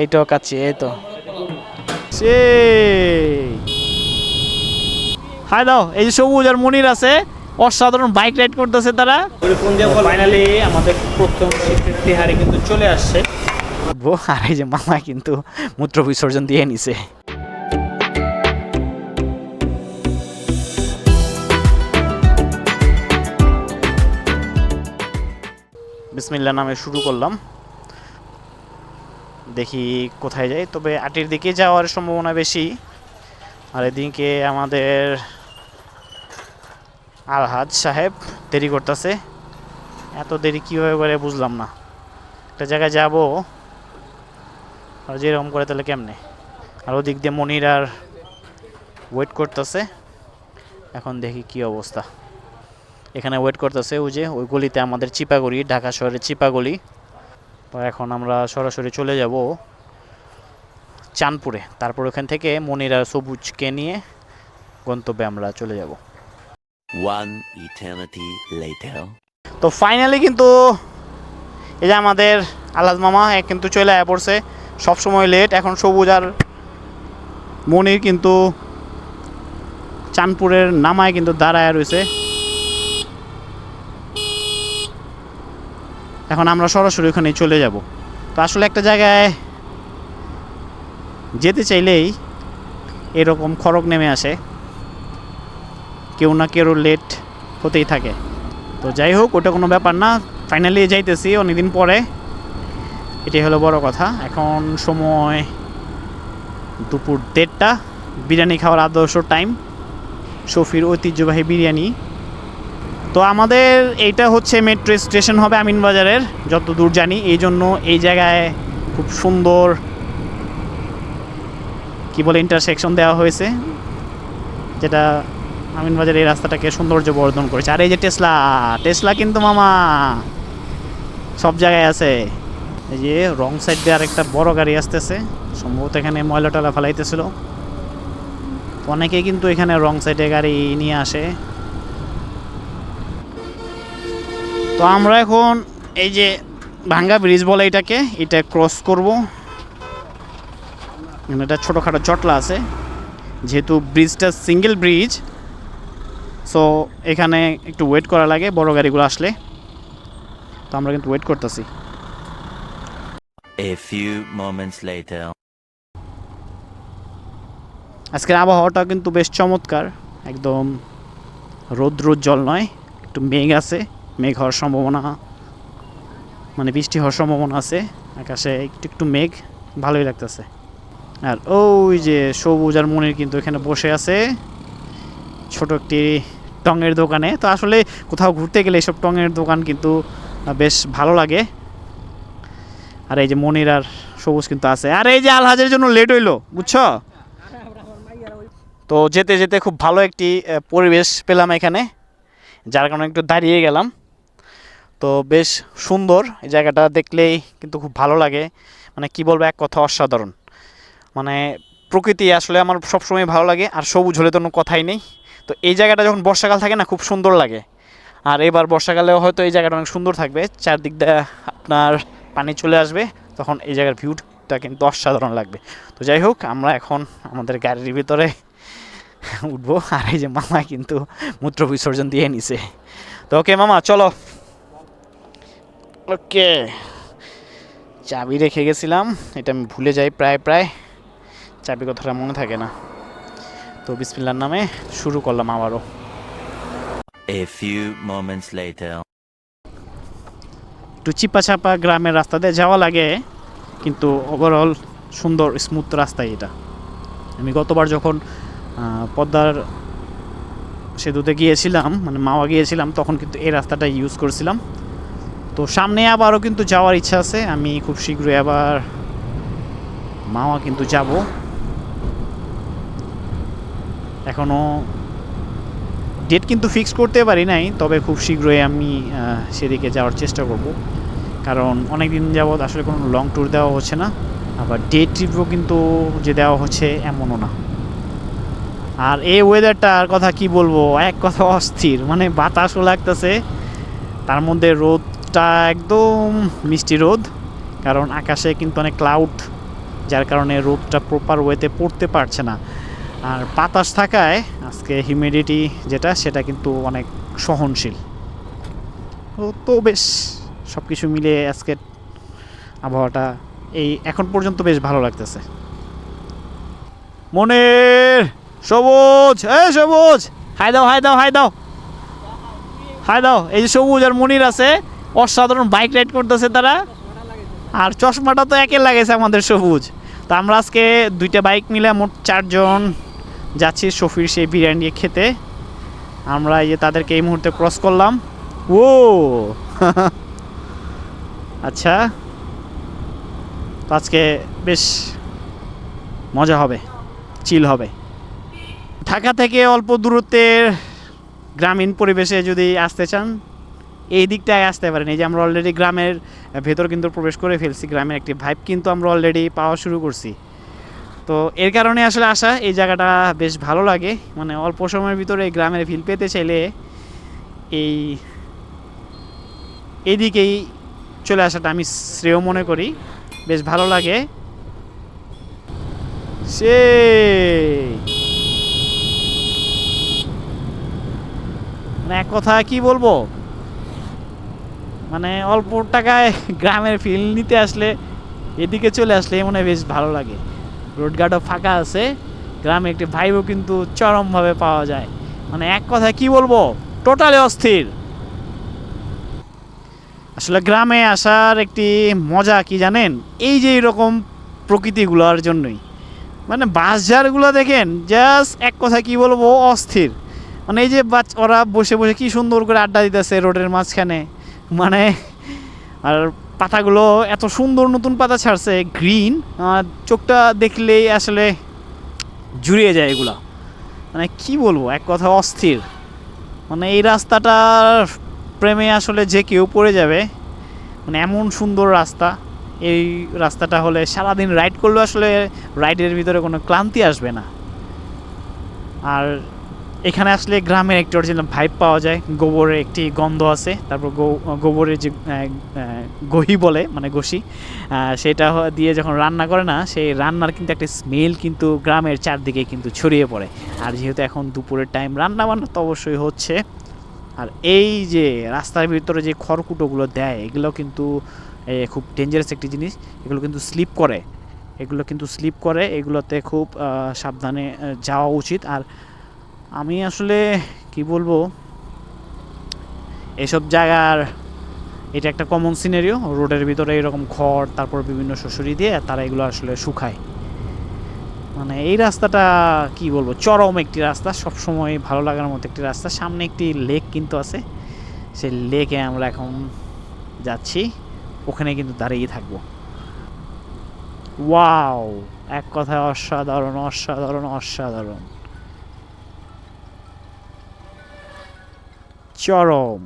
এইটাও কাচ্ছি এই তো। হাই দাও এই যে সবুজ আর মনির আছে অসাধারণ বাইক রাইড করতেছে তারা। ফাইনালি আমাদের প্রথম কিন্তু চলে আসছে। বো আর এই যে মামা কিন্তু মূত্র বিসর্জন দিয়ে নিছে। বিসমিল্লা নামে শুরু করলাম। দেখি কোথায় যাই। তবে আটির দিকে যাওয়ার সম্ভাবনা বেশি। আর এদিকে আমাদের আলহাজ সাহেব দেরি করতেছে। এত দেরি কীভাবে করে বুঝলাম না। একটা জায়গায় যাব। আর যেরকম করে তাহলে কেমনে? আর ওদিক দিয়ে মনির আর ওয়েট করতেছে। এখন দেখি কি অবস্থা। এখানে ওয়েট করতেছে ওই যে, ওই গলিতে আমাদের চিপাগলি ঢাকা শহরের চিপাগলি তো এখন আমরা সরাসরি চলে যাব চাঁদপুরে। তারপর ওখান থেকে মনিরা সবুজকে নিয়ে গন্তব্যে আমরা চলে যাব। One eternity later. তো ফাইনালি কিন্তু এই যে আমাদের আলাদ মামা কিন্তু চলে আয়া পড়ছে। সবসময় লেট এখন সবুজ আর মনির কিন্তু চাঁদপুরের নামায় কিন্তু দাঁড়ায় রয়েছে। এখন আমরা সরাসরি ওখানে চলে যাব। তো আসলে একটা জায়গায় যেতে চাইলেই এরকম খড়ক নেমে আসে। কেউ না কেউ লেট হতেই থাকে। তো যাই হোক, ওটা কোনো ব্যাপার না। ফাইনালি যাইতেছি অনেকদিন পরে। এটাই হলো বড় কথা। এখন সময় দুপুর দেড়টা। বিরিয়ানি খাওয়ার আদর্শ টাইম শফির ঐতিহ্যবাহী বিরিয়ানি। তো আমাদের এইটা হচ্ছে মেট্রো স্টেশন হবে আমিনবাজারের যত দূর জানি। এই জন্য এই জায়গায় খুব সুন্দর, কি বলে ইন্টারসেকশন দেওয়া হয়েছে, যেটা আমিনবাজার এই রাস্তাটাকে সৌন্দর্য বর্ধন করেছে। আর এই যে টেসলা টেসলা কিন্তু মামা সব জায়গায় আছে। এই যে রং সাইড দিয়ে আরেকটা বড় গাড়ি আসতেছে, সম্ভবত এখানে ময়লা টয়লা ফেলাইতেছিল অনেকেই কিন্তু এখানে রং সাইডে গাড়ি নিয়ে আসে। তো আমরা এখন এই যে ভাঙ্গা ব্রিজ বলে এটাকে এটা ক্রস করব। একটা ছোটোখাটো চটলা আছে যেহেতু ব্রিজটা সিঙ্গেল ব্রিজ সো এখানে একটু ওয়েট করা লাগে বড় গাড়িগুলো আসলে। তো আমরা কিন্তু ওয়েট করতেছি। A few moments later. আজকের আবহাওয়াটা কিন্তু বেশ চমৎকার একদম রৌদ্রোজ্জ্বল নয় একটু মেঘ আছে। মেঘ হওয়ার সম্ভাবনা মানে বৃষ্টি হওয়ার সম্ভাবনা আছে, আকাশে একটু একটু মেঘ, ভালোই লাগতেছে। আর ওই যে সবুজ আর মনির কিন্তু এখানে বসে আছে, ছোট একটি টঙের দোকানে। তো আসলে কোথাও ঘুরতে গেলে এসব টঙের দোকান কিন্তু বেশ ভালো লাগে। আর এই যে মনির আর সবুজ কিন্তু আছে। আর এই যে আলহাজের জন্য লেট হইল, বুঝছ? তো যেতে যেতে খুব ভালো একটি পরিবেশ পেলাম এখানে, যার কারণে একটু দাঁড়িয়ে গেলাম। তো বেশ সুন্দর এই জায়গাটা দেখলেই কিন্তু খুব ভালো লাগে। মানে কি বলব, এক কথা অসাধারণ। মানে প্রকৃতি আসলে আমার সবসময় ভালো লাগে, আর সবুজ হলে তো কোনো কথাই নেই। তো এই জায়গাটা যখন বর্ষাকাল থাকে না, খুব সুন্দর লাগে। আর এবার বর্ষাকালেও হয়তো এই জায়গাটা অনেক সুন্দর থাকবে। চারদিক দিয়ে আপনার পানি চলে আসবে, তখন এই জায়গার ভিউটা কিন্তু অসাধারণ লাগবে। তো যাই হোক, আমরা এখন আমাদের গাড়ির ভিতরে উঠবো। আর এই যে মামা কিন্তু মূত্র বিসর্জন দিয়ে নিছে। তো ওকে মামা, চলো। ওকে। চাবি রেখে গেছিলাম এটা আমি ভুলে যাই প্রায় প্রায়। চাবি কথাটা মনে থাকে না। তো বিসমিল্লার নামে শুরু করলাম আবারও। A few moments later. একটু চিপা চাপা গ্রামের রাস্তা দিয়ে যাওয়া লাগে কিন্তু ওভারঅল সুন্দর স্মুথ রাস্তাই এটা। আমি গতবার যখন পদ্মার সেতুতে গিয়েছিলাম মানে মাওয়া গিয়েছিলাম তখন কিন্তু এই রাস্তাটা ইউজ করেছিলাম। তো সামনে আবারও কিন্তু যাওয়ার ইচ্ছা আছে। আমি খুব শীঘ্রই আবার মাওয়া কিন্তু যাব। এখনও ডেট কিন্তু ফিক্স করতে পারি নাই, তবে খুব শীঘ্রই আমি সেদিকে যাওয়ার চেষ্টা করব। কারণ অনেক দিন যাবৎ আসলে কোনো লং ট্যুর দেওয়া হচ্ছে না, আবার ডে ট্রিপও কিন্তু যে দেওয়া হচ্ছে এমনও না। আর এই ওয়েদারটার কথা কি বলব, এক কথা অস্থির। মানে বাতাসও লাগতেছে, তার মধ্যে রোদটা একদম মিষ্টি রোদ, কারণ আকাশে কিন্তু অনেক ক্লাউড যার কারণে রোদটা প্রপার ওয়েতে পড়তে পারছে না। আর বাতাস থাকায় আজকে হিউমিডিটি যেটা, সেটা কিন্তু অনেক সহনশীল। তো বেশ সব কিছু মিলে আজকে আবহাওয়াটা এই এখন পর্যন্ত বেশ ভালো লাগতেছে। মনের সবুজ, এ সবুজ! হাই দাও হাই দাও হাই দাও! হাই দাও, এই যে সবুজ আর মনির আছে অসাধারণ বাইক রাইড করতেছে তারা। আর চশমাটা তো একে লাগেছে আমাদের সবুজ। তো আমরা আজকে দুইটা বাইক মিলে মোট চারজন যাচ্ছি শফির সেই বিরিয়ানি খেতে। আমরা এই যে তাদেরকে এই মুহূর্তে ক্রস করলাম। ও! আচ্ছা। তো আজকে বেশ মজা হবে চিল হবে। ঢাকা থেকে অল্প দূরত্বের গ্রামীণ পরিবেশে যদি আসতে চান এই দিকটায় আসতে পারেন। এই যে আমরা অলরেডি গ্রামের ভেতর কিন্তু প্রবেশ করে ফেলছি, গ্রামের একটি ভাইব কিন্তু আমরা অলরেডি পাওয়া শুরু করছি। তো এর কারণে আসলে আসা, এই জায়গাটা বেশ ভালো লাগে। মানে অল্প সময়ের ভিতরে এই গ্রামের ফিল পেতে চাইলে এই এইদিকেই চলে আসাটা আমি শ্রেয় মনে করি। বেশ ভালো লাগে। সে মানে এক কথা কি বলব? মানে অল্প টাকায় গ্রামের ফিল নিতে আসলে, এদিকে চলে আসলে মনে বেশ ভালো লাগে। রোডঘাটও ফাঁকা আছে, গ্রামে একটি ভাইবও কিন্তু চরমভাবে পাওয়া যায়। মানে এক কথা কি বলব টোটালি অস্থির। আসলে গ্রামে আসার একটি মজা কি জানেন? এই যে এরকম প্রকৃতিগুলোর জন্যই। মানে বাসঝাড়গুলো দেখেন জাস্ট এক কথা কি বলব, অস্থির। মানে এই যে বাচ ওরা বসে বসে কি সুন্দর করে আড্ডা দিতেছে রোডের মাঝখানে। মানে আর পাতাগুলো এত সুন্দর নতুন পাতা ছাড়ছে গ্রিন চোখটা দেখলেই আসলে জুড়িয়ে যায় এগুলো। মানে কি বলব, এক কথা অস্থির। মানে এই রাস্তাটার প্রেমে আসলে যে কেউ পড়ে যাবে মানে এমন সুন্দর রাস্তা। এই রাস্তাটা হলে সারাদিন রাইড করলেও আসলে রাইডের ভিতরে কোনো ক্লান্তি আসবে না। আর এখানে আসলে গ্রামের একটি অরিজিনাল ভাইব পাওয়া যায়। গোবরের একটি গন্ধ আছে, তারপর গোবরের যে গহি বলে মানে গসি সেটা দিয়ে যখন রান্না করে না, সেই রান্নার কিন্তু একটা স্মেল কিন্তু গ্রামের চারদিকে কিন্তু ছড়িয়ে পড়ে। আর যেহেতু এখন দুপুরের টাইম রান্না বান্না তো অবশ্যই হচ্ছে। আর এই যে রাস্তার ভিতরে যে খড়কুটোগুলো দেয়, এগুলো কিন্তু খুব ডেঞ্জারাস একটি জিনিস। এগুলো কিন্তু স্লিপ করে। এগুলো কিন্তু স্লিপ করে। এগুলোতে খুব সাবধানে যাওয়া উচিত। আর আমি আসলে কি বলব, এসব জায়গার, এটা একটা কমন সিনারিও রোডের ভিতরে এরকম খড়, তারপর বিভিন্ন শ্বশুরি দিয়ে তারা এগুলো আসলে শুকায়। মানে এই রাস্তাটা কি বলব, চরম একটি রাস্তা, সবসময় ভালো লাগার মতো একটি রাস্তা। সামনে একটি লেক কিন্তু আছে, সেই লেকে আমরা এখন যাচ্ছি, ওখানে কিন্তু দাঁড়িয়ে থাকব। ওয়াও, এক কথায় অসাধারণ অসাধারণ অসাধারণ। চরম।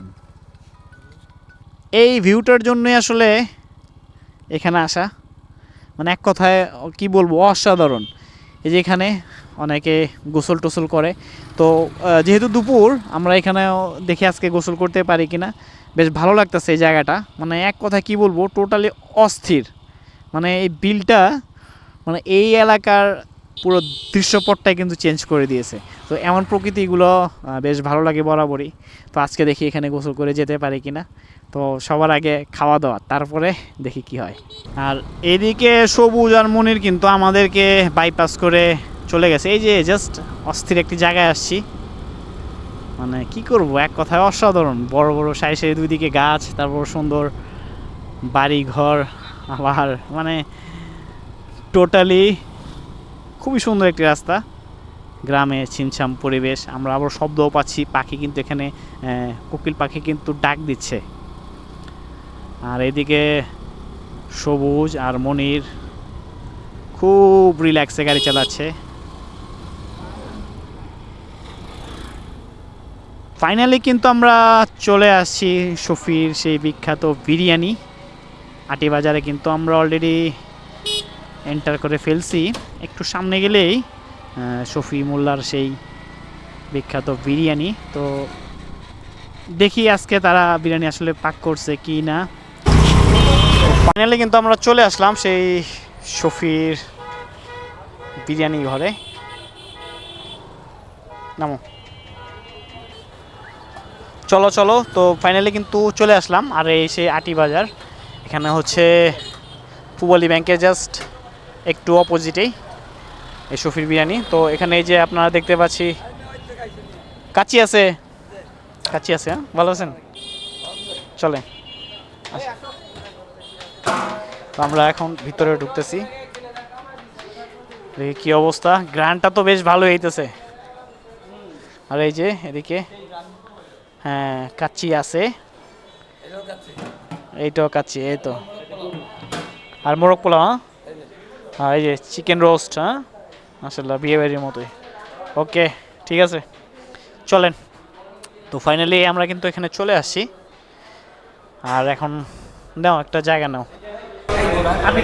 এই ভিউটার জন্যই আসলে এখানে আসা। মানে এক কথায়, কি বলব, অসাধারণ। এই যে এখানে অনেকে গোসল টোসল করে। তো যেহেতু দুপুর, আমরা এখানেও দেখি আজকে গোসল করতে পারি কিনা। বেশ ভালো লাগতেছে এই জায়গাটা। মানে এক কথা কি বলব টোটালি অস্থির। মানে এই বিলটা মানে এই এলাকার পুরো দৃশ্যপটটাই কিন্তু চেঞ্জ করে দিয়েছে। তো এমন প্রকৃতিগুলো বেশ ভালো লাগে বরাবরই। তো আজকে দেখি এখানে গোসল করে যেতে পারি কিনা। তো সবার আগে খাওয়া দাওয়া, তারপরে দেখি কি হয়। আর এদিকে সবুজ আর মনির কিন্তু আমাদেরকে বাইপাস করে চলে গেছে। এই যে জাস্ট অস্থির একটি জায়গায় আসছি। মানে কি করব, এক কথায় অসাধারণ। বড় বড়, সারি সারি দুই দিকে গাছ, তারপর সুন্দর বাড়ি ঘর আবার মানে টোটালি খুবই সুন্দর একটি রাস্তা। গ্রামে ছিমছাম পরিবেশ, আমরা আবার শব্দও পাচ্ছি, পাখি কিন্তু এখানে কোকিল পাখি কিন্তু ডাক দিচ্ছে। আর এদিকে সবুজ আর মনির খুব রিল্যাক্সে গাড়ি চালাচ্ছে। ফাইনালি কিন্তু আমরা চলে আসছি শফির সেই বিখ্যাত বিরিয়ানি। আটি বাজারে কিন্তু আমরা অলরেডি এন্টার করে ফেলছি। একটু সামনে গেলেই শফি মোল্লার সেই বিখ্যাত বিরিয়ানি। তো দেখি আজকে তারা বিরিয়ানি আসলে পাক করছে কি না। ফাইনালি কিন্তু আমরা চলে আসলাম সেই শফির বিরিয়ানি ঘরে। নামো। চলো চলো। তো ফাইনালি কিন্তু চলে আসলাম। আর, এই সেই আটি বাজার। এখানে হচ্ছে পুবালি ব্যাংকের জাস্ট একটু অপোজিটেই এই শফির বিরিয়ানি। তো এখানে এই যে আপনারা দেখতে পাচ্ছি, কাচি আছে। কাচি আছে হ্যাঁ? ভালো আছেন? চলে তো আমরা এখন ভিতরে ঢুকতেছি। কি অবস্থা। গ্রানটা তো বেশ ভালো হইতেছে। আর এই যে এদিকে হ্যাঁ কাচ্চি আছে। এইটাও কাচ্চি এই তো আর মোরগ পোলাও হ্যাঁ? আর এই যে চিকেন রোস্ট হ্যাঁ? মাসাল্লাহ বিয়ে বাড়ির মতোই। ওকে ঠিক আছে। চলেন। তো ফাইনালি আমরা কিন্তু এখানে চলে আসছি আর এখন নাও একটা জায়গা নাও। আপনি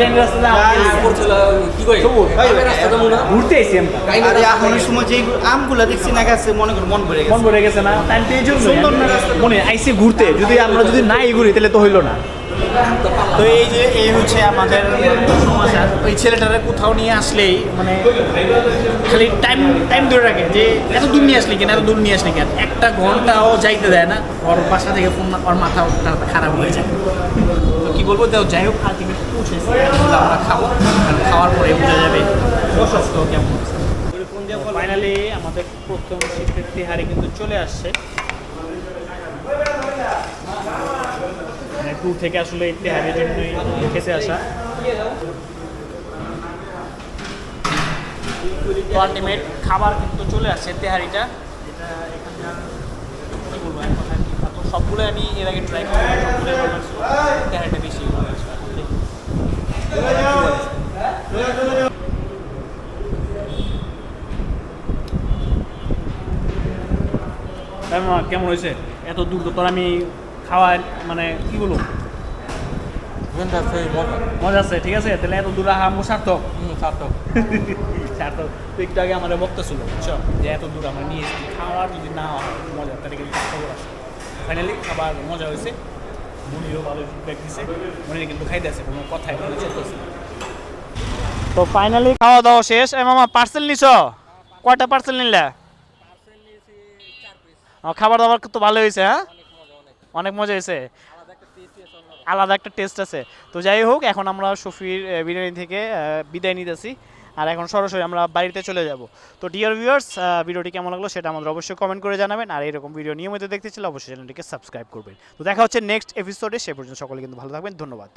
ঘুরতে এসেছি আমরা। আরে এখনের সময় যে আমগুলা দেখছি না গেছে মনে করি মন ভরে মন ভরে গেছে না? মনে আইসি ঘুরতে। যদি আমরা যদি নাই ঘুরি তাহলে তো হইল না। তো এই যে এই হচ্ছে আমাদের ওই ছেলেটারে কোথাও নিয়ে আসলেই মানে খালি টাইম টাইম ধরে রাখে যে এত দূর নিয়ে আসলি কেন এত দূর নিয়ে আসলি কেন? একটা ঘন্টাও যাইতে দেয় না। ওর বাসা থেকে ফোন ওর মাথা খারাপ হয়ে যায়। তো কি বলব তো যাই হোক আলটিমেট পৌঁছেছি। আমরা খাব। খাওয়ার পরে বোঝা যাবে কেমন ফাইনালি আমাদের প্রথম শীতের তিহারি কিন্তু চলে আসছে। মানে থেকে আসলে তিহারির জন্যই খেতে আসা আলটিমেট খাবার কিন্তু চলে আসছে তেহারিটা। সবগুলো আমি এর আগে ট্রাই করি। তেহারিটা বেশি মামা, কেমন হয়েছে? এত দূর তো আমি খাওয়া মানে কি বলব? মজা আছে। ঠিক আছে? তাহলে এত দূর আহা সার্থক। সার্থক। সার্থক। তো একটু আগে আমার বক্তছিল বুঝছ? যে এত দূর আমরা নিয়ে এসেছি খাওয়ার যদি না হয় মজা তাহলে কিন্তু খবর আছে। ফাইনালি খাবার মজা হয়েছে। মুনিও ভালো ফিডব্যাক দিছে। মনে কিন্তু খাইতে আছে কোনো কথাই বলে চলতেছে। তো ফাইনালি খাওয়া দাওয়া শেষ। এ মামা পার্সেল নিছ? কয়টা পার্সেল নিলে? খাবার দাবার তো ভালো হয়েছে হ্যাঁ? অনেক মজা হয়েছে। আলাদা একটা টেস্ট আছে। তো যাই হোক, এখন আমরা শফির বিরিয়ানি থেকে বিদায় নিতেছি। আর এখন সরাসরি আমরা বাড়িতে চলে যাব। তো ডিয়ার ভিউয়ার্স ভিডিওটি কেমন লাগল সেটা আমাদের অবশ্যই কমেন্ট করে জানাবেন। আর এরকম ভিডিও নিয়মিত দেখতে চাইলে অবশ্যই চ্যানেলটিকে সাবস্ক্রাইব করবেন। তো দেখা হচ্ছে নেক্সট এপিসোডে সে পর্যন্ত সকলে কিন্তু ভালো থাকবেন। ধন্যবাদ।